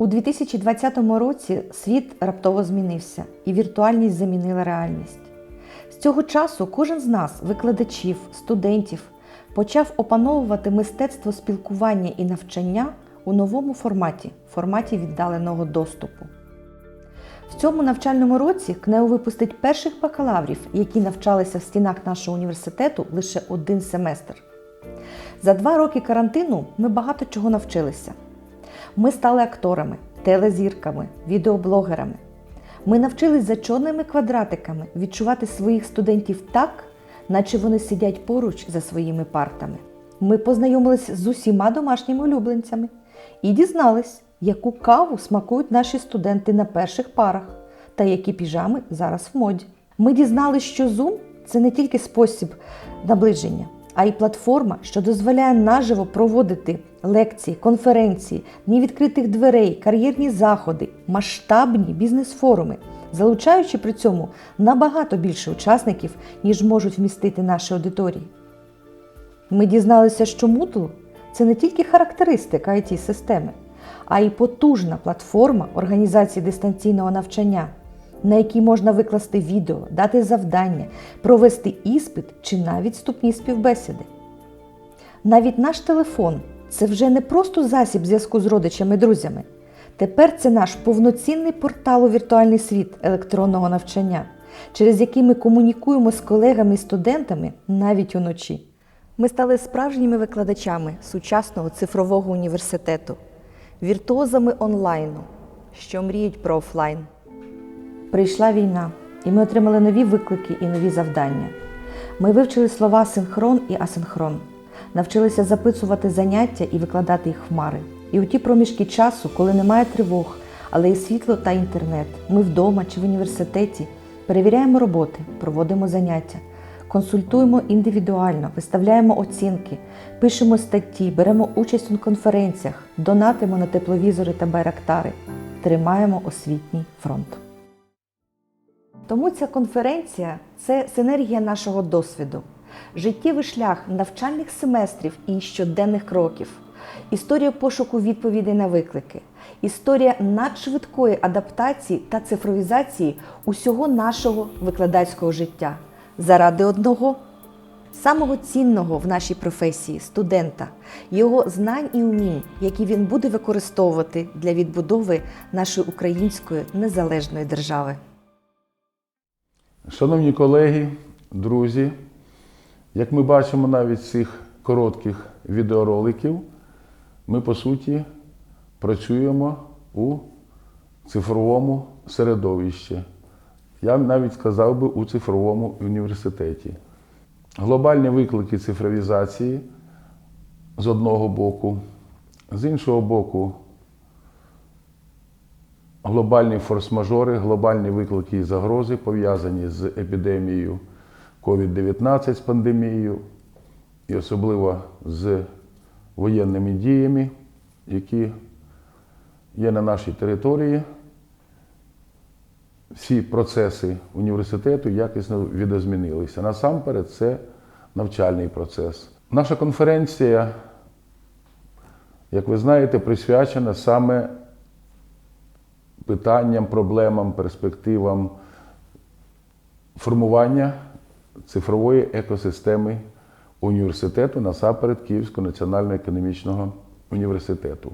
У 2020 році світ раптово змінився, і віртуальність замінила реальність. З цього часу кожен з нас, викладачів, студентів, почав опановувати мистецтво спілкування і навчання у новому форматі форматі віддаленого доступу. В цьому навчальному році КНЕУ випустить перших бакалаврів, які навчалися в стінах нашого університету лише один семестр. За два роки карантину ми багато чого навчилися. Ми стали акторами, телезірками, відеоблогерами. Ми навчились за чорними квадратиками відчувати своїх студентів так, наче вони сидять поруч за своїми партами. Ми познайомились з усіма домашніми улюбленцями і дізнались, яку каву смакують наші студенти на перших парах та які піжами зараз в моді. Ми дізналися, що Zoom – це не тільки спосіб наближення, а й платформа, що дозволяє наживо проводити лекції, конференції, дні відкритих дверей, кар'єрні заходи, масштабні бізнес-форуми, залучаючи при цьому набагато більше учасників, ніж можуть вмістити наші аудиторії. Ми дізналися, що Moodle – це не тільки характеристика it системи а й потужна платформа організації дистанційного навчання, на якій можна викласти відео, дати завдання, провести іспит чи навіть вступні співбесіди. Навіть наш телефон це вже не просто засіб зв'язку з родичами і друзями. Тепер це наш повноцінний портал у віртуальний світ електронного навчання, через який ми комунікуємо з колегами і студентами навіть уночі. Ми стали справжніми викладачами сучасного цифрового університету, віртуозами онлайну, що мріють про офлайн. Прийшла війна, і ми отримали нові виклики і нові завдання. Ми вивчили слова синхрон і асинхрон, навчилися записувати заняття і викладати їх в хмари. І у ті проміжки часу, коли немає тривог, але є світло та інтернет, ми вдома чи в університеті перевіряємо роботи, проводимо заняття, консультуємо індивідуально, виставляємо оцінки, пишемо статті, беремо участь у конференціях, донатимо на тепловізори та байрактари, тримаємо освітній фронт. Тому ця конференція це синергія нашого досвіду, життєвий шлях навчальних семестрів і щоденних кроків, історія пошуку відповідей на виклики, історія надшвидкої адаптації та цифровізації усього нашого викладацького життя. Заради одного самого цінного в нашій професії студента, його знань і умінь, які він буде використовувати для відбудови нашої української незалежної держави. Шановні колеги, друзі, як ми бачимо навіть з цих коротких відеороликів, ми по суті працюємо у цифровому середовищі. Я навіть сказав би у цифровому університеті. Глобальні виклики цифровізації з одного боку, з іншого боку, глобальні форс-мажори, глобальні виклики і загрози пов'язані з епідемією COVID-19 з пандемією, і особливо з воєнними діями, які є на нашій території. Всі процеси університету якісно відозмінилися. Насамперед, це навчальний процес. Наша конференція, як ви знаєте, присвячена саме питанням, проблемам, перспективам формування цифрової екосистеми університету, насамперед Київського національного економічного університету.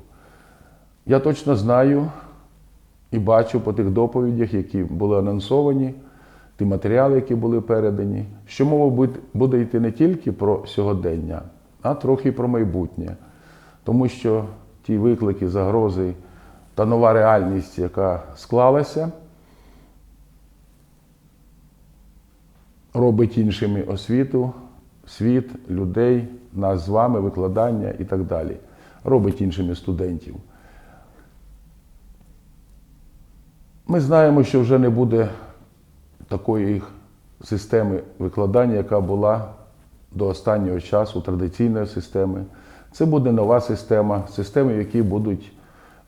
Я точно знаю і бачу по тих доповідях, які були анонсовані, ті матеріали, які були передані, що мова буде йти не тільки про сьогодення, а трохи про майбутнє. Тому що ті виклики, загрози та нова реальність, яка склалася, робить іншими освіту, світ, людей, нас з вами, викладання і так далі. Робить іншими студентів. Ми знаємо, що вже не буде такої системи викладання, яка була до останнього часу, традиційної системи. Це буде нова система, системи, в якій будуть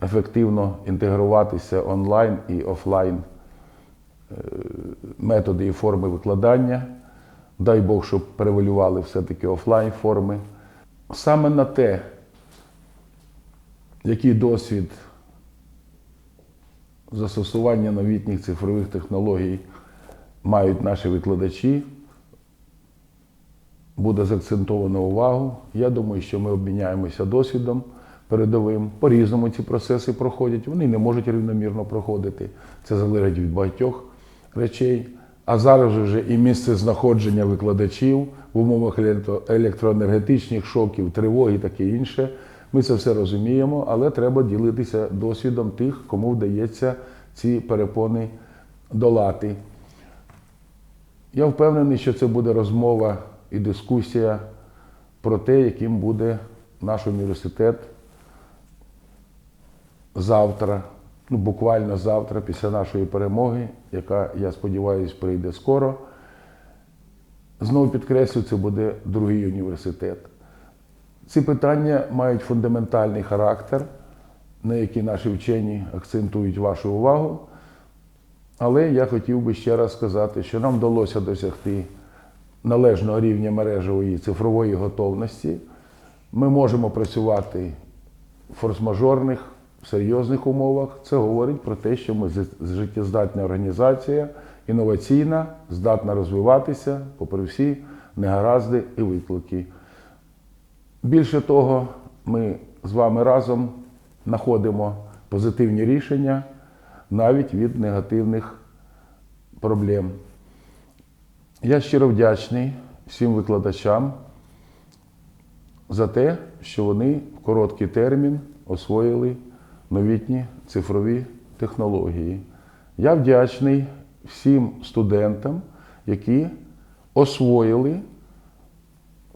ефективно інтегруватися онлайн і офлайн е, методи і форми викладання. Дай Бог, щоб превалювали все-таки офлайн форми. Саме на те, який досвід застосування новітніх цифрових технологій мають наші викладачі. Буде заакцентовано увагу. Я думаю, що ми обміняємося досвідом передовим. По-різному ці процеси проходять. Вони не можуть рівномірно проходити. Це залежить від багатьох речей. А зараз вже і місце знаходження викладачів в умовах електроенергетичних шоків, тривоги і таке інше. Ми це все розуміємо, але треба ділитися досвідом тих, кому вдається ці перепони долати. Я впевнений, що це буде розмова і дискусія про те, яким буде наш університет завтра, ну буквально завтра, після нашої перемоги, яка, я сподіваюся, прийде скоро. Знову підкреслю, це буде другий університет. Ці питання мають фундаментальний характер, на які наші вчені акцентують вашу увагу. Але я хотів би ще раз сказати, що нам вдалося досягти належного рівня мережевої цифрової готовності. Ми можемо працювати в форс-мажорних, серйозних умовах. Це говорить про те, що ми життєздатна організація, інноваційна, здатна розвиватися попри всі негаразди і виклики. Більше того, ми з вами разом знаходимо позитивні рішення навіть від негативних проблем. Я щиро вдячний всім викладачам за те, що вони в короткий термін освоїли новітні цифрові технології. Я вдячний всім студентам, які освоїли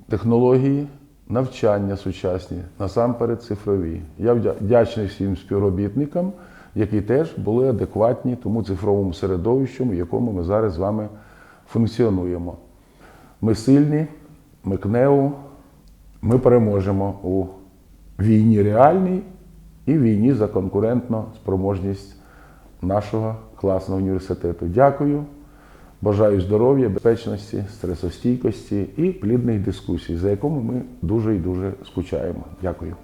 технології навчання сучасні, насамперед цифрові. Я вдячний всім співробітникам, які теж були адекватні тому цифровому середовищу, в якому ми зараз з вами функціонуємо. Ми сильні, ми КНЕУ, ми переможемо у війні реальній і війні за конкурентну спроможність нашого класного університету. Дякую. Бажаю здоров'я, безпечності, стресостійкості і плідних дискусій, за якими ми дуже і дуже скучаємо. Дякую.